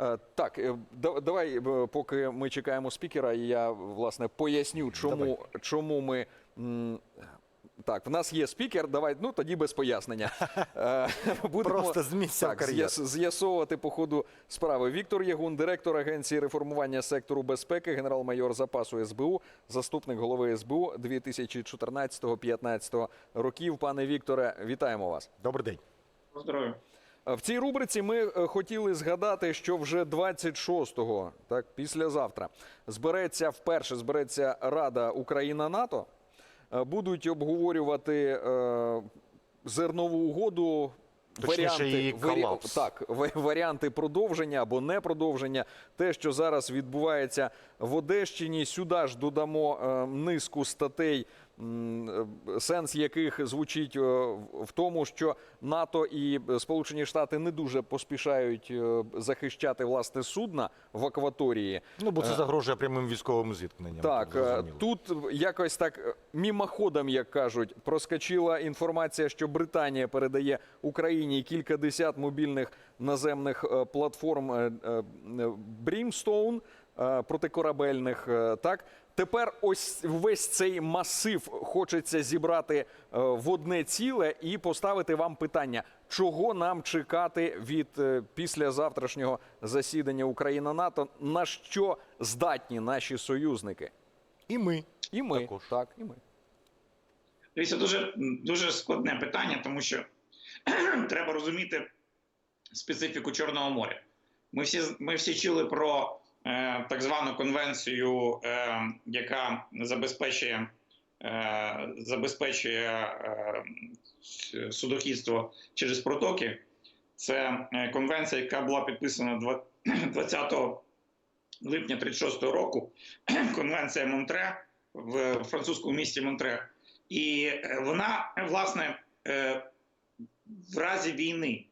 Е, Так, е, давай, е, поки ми чекаємо спікера, я власне поясню, чому, чому ми. Так, в нас є спікер. Давай, ну тоді без пояснення. Будемо Просто з місця так, з'яс- з'ясовувати по ходу справи. Віктор Ягун, директор Агенції реформування сектору безпеки, генерал-майор запасу СБУ, заступник голови СБУ 2014-2015 років. Пане Вікторе, вітаємо вас. Добрий день. Здоров'я. В цій рубриці ми е, хотіли згадати, що вже 26-го, так післязавтра, збереться вперше збереться Рада Україна НАТО. Е, Будуть обговорювати е, зернову угоду. Точніше, її колапс. так, варіанти продовження або не продовження. Те, що зараз відбувається в Одещині, сюди ж додамо е, низку статей, е, сенс яких звучить е, в- тому, що НАТО і Сполучені Штати не дуже поспішають захищати власне судна в акваторії. Ну, бо це загрожує прямим військовим зіткненням. Так, тут якось так мімоходом, як кажуть, проскочила інформація, що Британія передає Україні кілька десят мобільних наземних платформ е, протикорабельних. е, Так тепер ось весь цей масив хочеться зібрати е, в одне ціле і поставити вам питання, чого нам чекати від е, післязавтрашнього засідання Україна НАТО, на що здатні наші союзники. І ми. І ми Також. так, і ми. Дивіться, дуже, дуже складне питання, тому що треба розуміти специфіку Чорного моря. Ми всі, ми всі чули про е, так звану конвенцію, е, яка забезпечує, е, забезпечує е, судохідство через протоки. Це е, конвенція, яка була підписана два- 20 липня 36 року. Конвенція Монтре в французькому місті Монтре. І е, вона, е, власне, е, в разі війни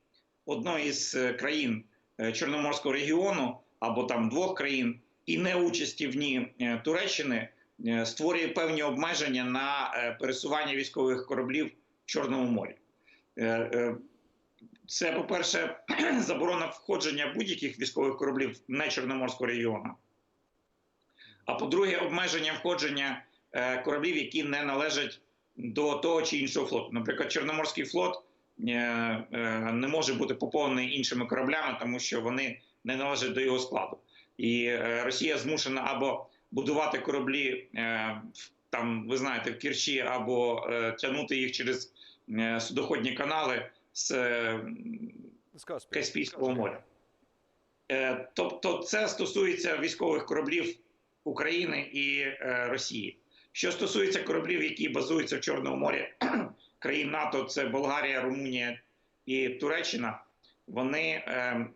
одної е, країн е, Чорноморського регіону або там двох країн і неучасті в ній е, Туреччини е, створює певні обмеження на е, пересування військових кораблів в Чорному морі. Це, по-перше, заборона входження будь-яких військових кораблів не Чорноморського регіону. А по-друге, обмеження входження кораблів, які не належать до того чи іншого флоту. Наприклад, Чорноморський флот не може бути поповнений іншими кораблями, тому що вони не належать до його складу. І е, Росія змушена або будувати кораблі е, там, ви знаєте, в Кірчі, або е, тягнути їх через судоходні канали з Каспійського моря. Тобто, це стосується військових кораблів України і Росії. Що стосується кораблів, які базуються в Чорному морі країн НАТО, це Болгарія, Румунія і Туреччина. Вони е,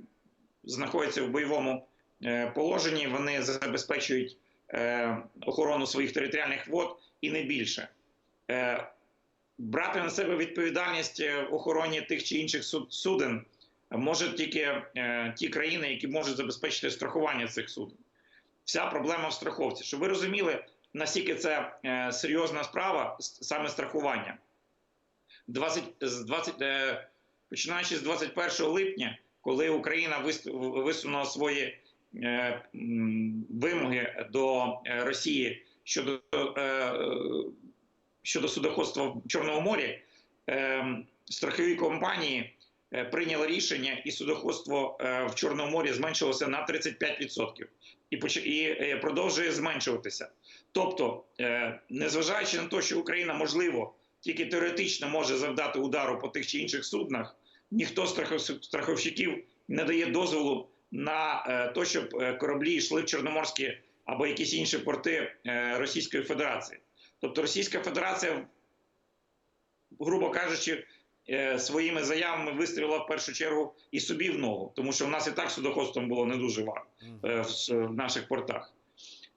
знаходяться в бойовому е, положенні, вони забезпечують е, охорону своїх територіальних вод і не більше. Е, брати на себе відповідальність в охороні тих чи інших суден можуть тільки ті країни, які можуть забезпечити страхування цих суден. Вся проблема в страховці. Щоб ви розуміли, наскільки це серйозна справа, саме страхування. 20, 20, е, починаючи з 21 липня, коли Україна висунула свої е, вимоги до е, Росії щодо, е, щодо судоходства в Чорному морі, страхові компанії прийняли рішення, і судоходство в Чорному морі зменшилося на 35% і, і продовжує зменшуватися. Тобто, незважаючи на те, що Україна можливо тільки теоретично може завдати удару по тих чи інших суднах, ніхто з страховщиків не дає дозволу на те, щоб е, кораблі йшли в Чорноморські або якісь інші порти е, Російської Федерації. Тобто Російська Федерація, грубо кажучи, е, своїми заявами вистрілила в першу чергу і собі в ногу, тому що в нас і так судоходством було не дуже важко в наших портах.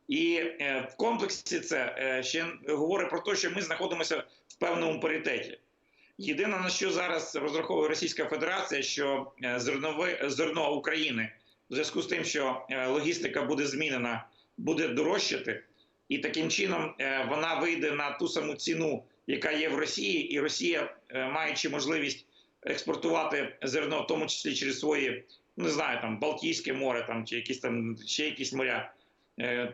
І в комплексі це ще говорить про те, що ми знаходимося в певному паритеті. Єдине, на що зараз розраховує Російська Федерація, що е, зернове зерно України в зв'язку з тим, що е, логістика буде змінена, буде дорожчати, і таким чином е, вона вийде на ту саму ціну, яка є в Росії, і Росія, маючи можливість експортувати зерно, в тому числі через свої, не знаю, там Балтійське море, там чи якісь там ще якісь моря,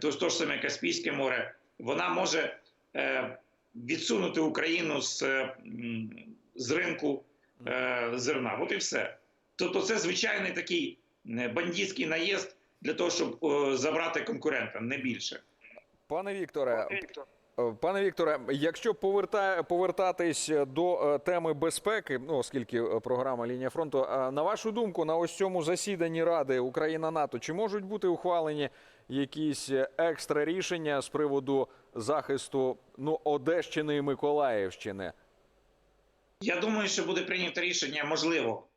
то, то ж саме Каспійське море, вона може відсунути Україну з, е, з ринку е, зерна. От і все. Тобто, це звичайний такий е, бандитський наїзд для того, щоб е, забрати конкурента, не більше. Пане Вікторе, Е, Пане Вікторе, якщо поверта... повертатись до е, теми безпеки, ну оскільки е, програма лінія фронту, е, на вашу думку, на ось цьому засіданні Ради Україна НАТО чи можуть бути ухвалені якісь е, екстра рішення з приводу захисту ну Одещини і Миколаївщини? Я думаю, що буде прийнято рішення можливо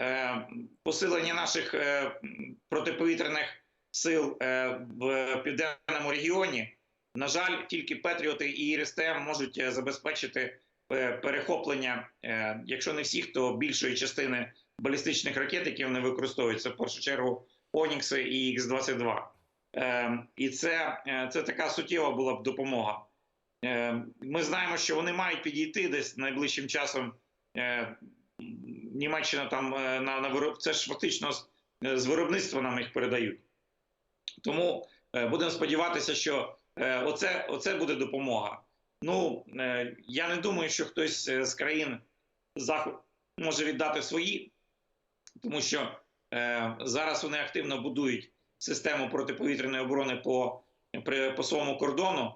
е, посилення наших е, протиповітряних сил е, в південному регіоні. На жаль, тільки Петріоти і РСТМ можуть забезпечити перехоплення, якщо не всіх, то більшої частини балістичних ракет, які вони використовують. Це в першу чергу Онікси і Х-22. Е, і це, е, це така суттєва була б допомога. Е, Ми знаємо, що вони мають підійти десь найближчим часом. Е, Німеччина там е, на, на вироб... це ж фактично з, виробництва нам їх передають. Тому будемо сподіватися, що оце, оце буде допомога. Ну я не думаю, що хтось з країн Заходу може віддати свої, тому що зараз вони активно будують систему протиповітряної оборони по, при, по своєму кордону.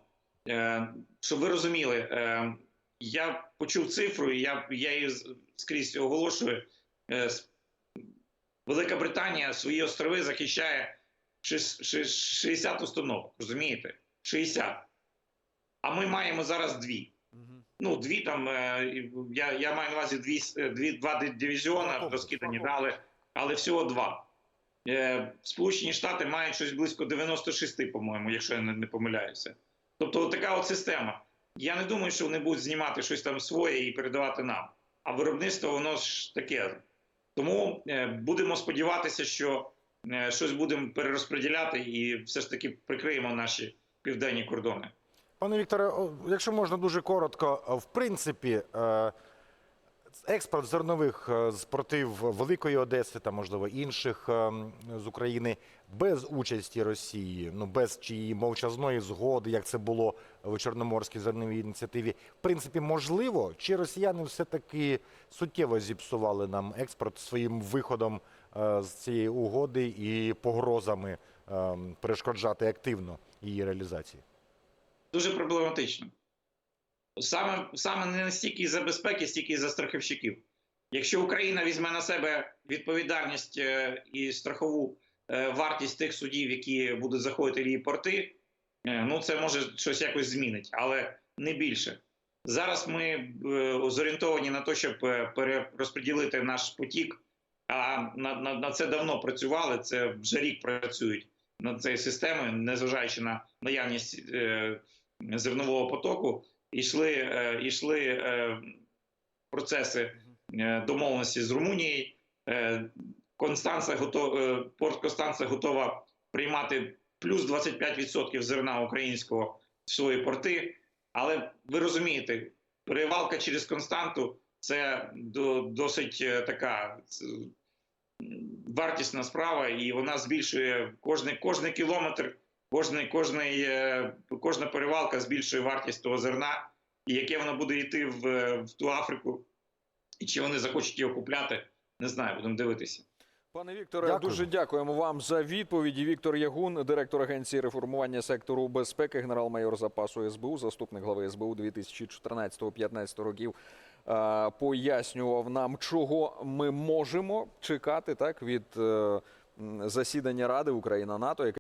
Е, щоб ви розуміли, е, я почув цифру, і я, я її скрізь оголошую. Е, Велика Британія свої острови захищає 60 установок, розумієте? 60. А ми маємо зараз дві. Ну, дві там, е, я, я маю на увазі дві, е, дві, два ди- дивізіони розкидані, да, але, але всього два. Е, Сполучені Штати мають щось близько 96, по-моєму, якщо я не, помиляюся. Тобто, така от система. Я не думаю, що вони будуть знімати щось там своє і передавати нам. А виробництво воно ж таке. Тому е, будемо сподіватися, що е, щось будемо перерозподіляти і все ж таки прикриємо наші південні кордони. Пане Вікторе, якщо можна дуже коротко, в принципі, експорт зернових е, з портів Великої Одеси та, можливо, інших е, з України без участі Росії, ну без чиї мовчазної згоди, як це було в Чорноморській зерновій ініціативі, в принципі, можливо, чи росіяни все-таки суттєво зіпсували нам експорт своїм виходом е, з цієї угоди і погрозами е, перешкоджати активно її реалізації? Дуже проблематично. Саме, саме не настільки із-за безпеки, стільки із-за страховщиків. Якщо Україна візьме на себе відповідальність е, і страхову е, вартість тих судів, які будуть заходити в її порти, е, ну це може щось якось змінить, але не більше. Зараз ми зорієнтовані на те, щоб перерозподілити наш потік, а на, на, на це давно працювали. Це вже рік працюють над цією системою, незважаючи на наявність е, зернового потоку, ішли, е, ішли е, процеси е, домовленості з Румунією. Е, Констанца готов, е, порт Констанца готова приймати плюс 25% зерна українського в свої порти. Але ви розумієте, перевалка через Константу це до, досить е, така вартісна справа, і вона збільшує кожний, кожний кілометр, кожний, кожний, е, кожна перевалка збільшує вартість того зерна, і яке воно буде йти в, в ту Африку, і чи вони захочуть його купляти, не знаю, будемо дивитися. Пане Вікторе, Дякую. дуже дякуємо вам за відповіді. Віктор Ягун, директор агенції реформування сектору безпеки, генерал-майор запасу СБУ, заступник глави СБУ 2014-2015 років. е, Пояснював нам, чого ми можемо чекати так від е, засідання Ради Україна НАТО, яке